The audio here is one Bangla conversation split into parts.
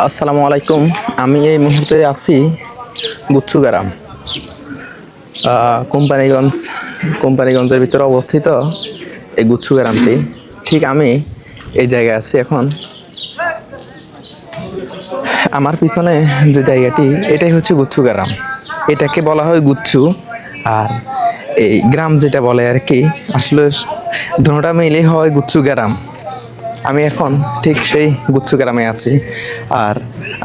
আসসালামু আলাইকুম। আমি এই মুহূর্তে আছি গুচ্ছুগ্রাম কোম্পানিগঞ্জ, কোম্পানিগঞ্জের ভিতরে অবস্থিত এই গুচ্ছুগ্রামটি। ঠিক আমি এই জায়গায় আছি এখন। আমার পিছনে যে জায়গাটি, এটাই হচ্ছে গুচ্ছুগ্রাম। এটাকে বলা হয় গুচ্ছু। আর এই গ্রাম যেটা বলে আর কি, আসলে দুটা মিলে হয় গুচ্ছু গ্রাম আমি এখন ঠিক সেই গুচ্ছু গ্রামে আছি। আর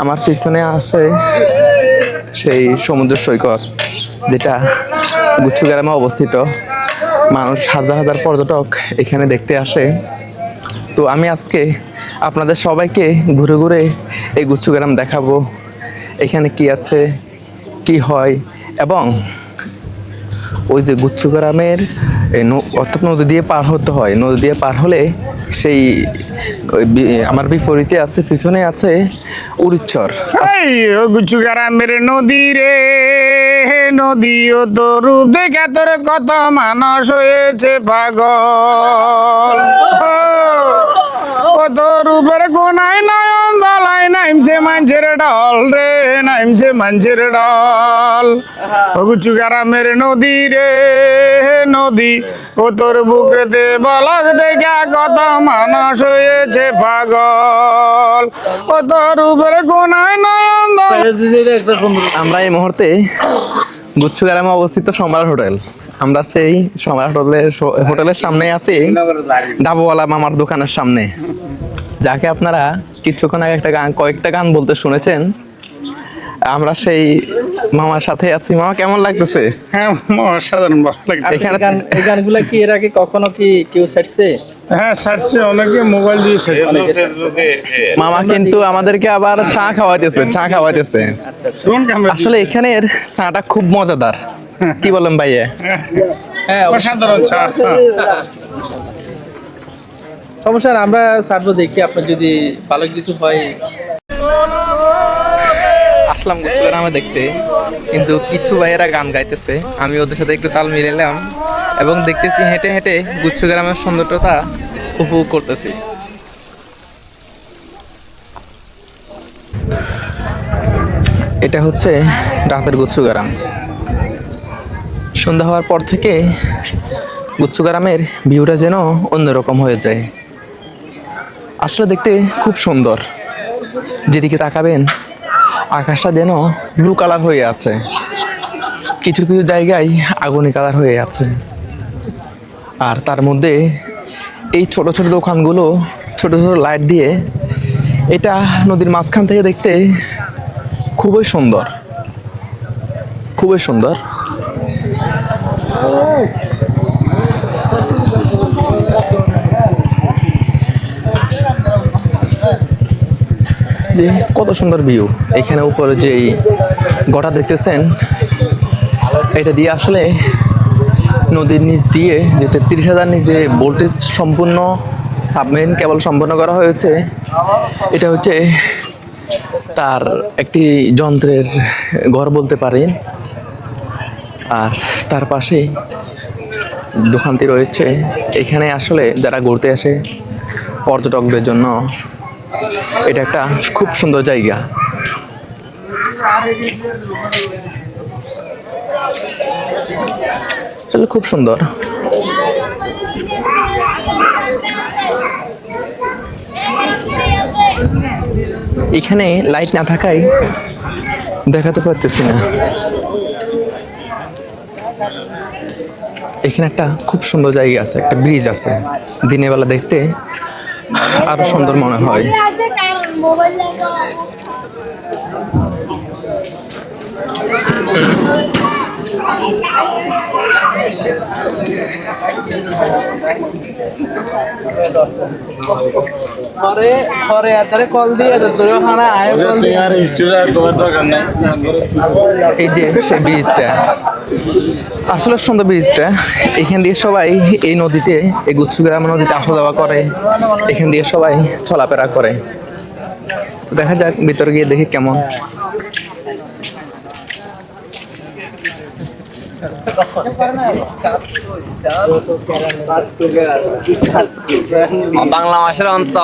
আমার পিছনে আছে সেই সমুদ্র সৈকত, যেটা গুচ্ছু গ্রামে অবস্থিত। মানুষ হাজার হাজার পর্যটক এখানে দেখতে আসে। তো আমি আজকে আপনাদের সবাইকে ঘুরে ঘুরে এই গুচ্ছু গ্রাম দেখাবো। এখানে কি আছে, কি হয়, এবং ওই যে গুচ্ছু গ্রামের এই অর্থাৎ নদী দিয়ে পার হতে হয়। নদী দিয়ে পার হলে সেই আমার বিপরীতে আছে, পিছনে আছে উড়িচ্ছর গ্রামের নদী রে নদী ও তো রূপ দেখে, তোর কত মানুষ হয়েছে পাগল। ও, ও তো রূপের কোনায় নয়ন দলাই নাইমছে মানুষের ডল রে নাইমছে মানুষের ডল। গুচু গ্রামের নদী রে নদী ও তোর বুকেতে বলক দেখা কত মানুষ হয়েছে পাগল। ও তোর উপরে কোনায় নয়ন আমরা এই মুহূর্তে গুচ্ছু গ্রামে অবস্থিত সম্রাট হোটেল। আমরা সেই সম্রাট হোটেলের হোটেলের সামনে আছি। ডাবওয়ালা মামার দোকানের সামনে। যাকে আপনারা কিছুক্ষণ আগে একটা গান কয়েকটা গান বলতে শুনেছেন আমরা সেই মামার সাথে আছি। মামা কেমন লাগতেছে? হ্যাঁ অসাধারণ ভালো লাগছে এখানে গান এই গানগুলা কি এর আগে কখনো কি কেউ ছাড়ছে? হ্যাঁ সারছে অনেকে মোবাইল দিয়ে সারছে মামা কিন্তু আমাদেরকে আবার চা খাওয়াইতেছে চা খাওয়াইতেছে। আচ্ছা আচ্ছা। আসলে এখানের চাটা খুব মজাদার। কি বলেন ভাইয়া? হ্যাঁ অসাধারণ চা হ্যাঁ। সমস্যা না, আমরা ছাড়বো দেখি আপনার যদি ভালো কিছু হয়। আসলাম গুচ্ছগ্রামে দেখতে কিন্তু কিছু ভাইয়েরা গান গাইতেছে। আমি ওদের সাথে একটু তাল মিলালাম এবং দেখতেছি হেঁটে হেঁটে গুচ্ছগ্রামের সৌন্দর্যতা উপভোগ করতেছি। এটা হচ্ছে রাতের গুচ্ছগ্রাম। সন্ধ্যা হওয়ার পর থেকে গুচ্ছগ্রামের ভিউটা যেন অন্যরকম হয়ে যায়। আসলে দেখতে খুব সুন্দর। যেদিকে তাকাবেন, আকাশটা যেন ব্লু কালার হয়ে আছে। কিছু কিছু জায়গায় আগুনি কালার হয়ে আছে। আর তার মধ্যে এই ছোট ছোট দোকানগুলো, ছোট ছোট লাইট দিয়ে এটা নদীর মাঝখান থেকে দেখতে খুবই সুন্দর। খুবই সুন্দর। কত সুন্দর ভিউ এখানে উপরে যেই গটা দেখতেছেন, এটা দিয়ে আসলে নদীর নিচ দিয়ে যে তেত্রিশ হাজার নিচে ভোল্টেজ সম্পূর্ণ সাবমেরিন কেবল সম্পন্ন করা হয়েছে, এটা হচ্ছে তার একটি যন্ত্রের ঘর বলতে পারেন। আর তার পাশেই দোকানটি রয়েছে। এখানে আসলে যারা ঘুরতে আসে পর্যটকদের জন্য এটা একটা খুব সুন্দর জায়গা। আসলে খুব সুন্দর। এখানে লাইট না থাকায় দেখাতে পারতেছি না। এখানে একটা খুব সুন্দর জায়গা আছে, একটা ব্রিজ আছে। দিনের বেলা দেখতে আরও সুন্দর মনে হয় আছে কারণ মোবাইল লাগা পরে পরে আতারে কল দিয়ে তোর ওখানে আয় কল দিয়ে। এই যে সেই ব্রিজটা আসলে সুন্দর ব্রিজটা এখান দিয়ে সবাই এই নদীতে এই গুচ্ছগ্রাম নদীতে আসা যাওয়া করে। এখান দিয়ে সবাই চলাফেরা করে। তো দেখা যাক ভিতরে গিয়ে দেখি কেমন। বাংলা মাসের অন্ত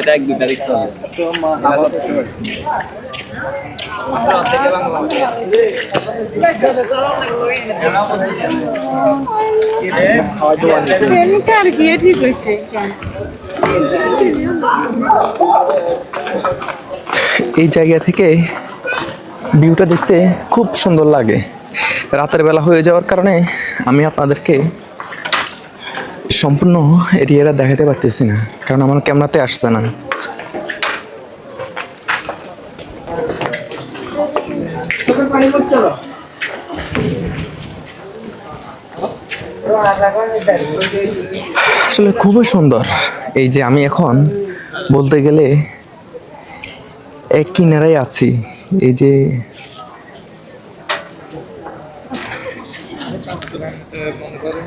এটা এক দু তারিখ এই জায়গা থেকে ভিউটা দেখতে খুব সুন্দর লাগে। রাতের বেলা হয়ে যাওয়ার কারণে আমি আপনাদেরকে সম্পূর্ণ এরিয়াটা দেখাতে পারতেছি না কারণ আমার ক্যামেরাতে আসছে না। আসলে খুবই সুন্দর। এই যে আমি এখন বলতে গেলে এক কিনারায় আছি। এই যে মনে করেন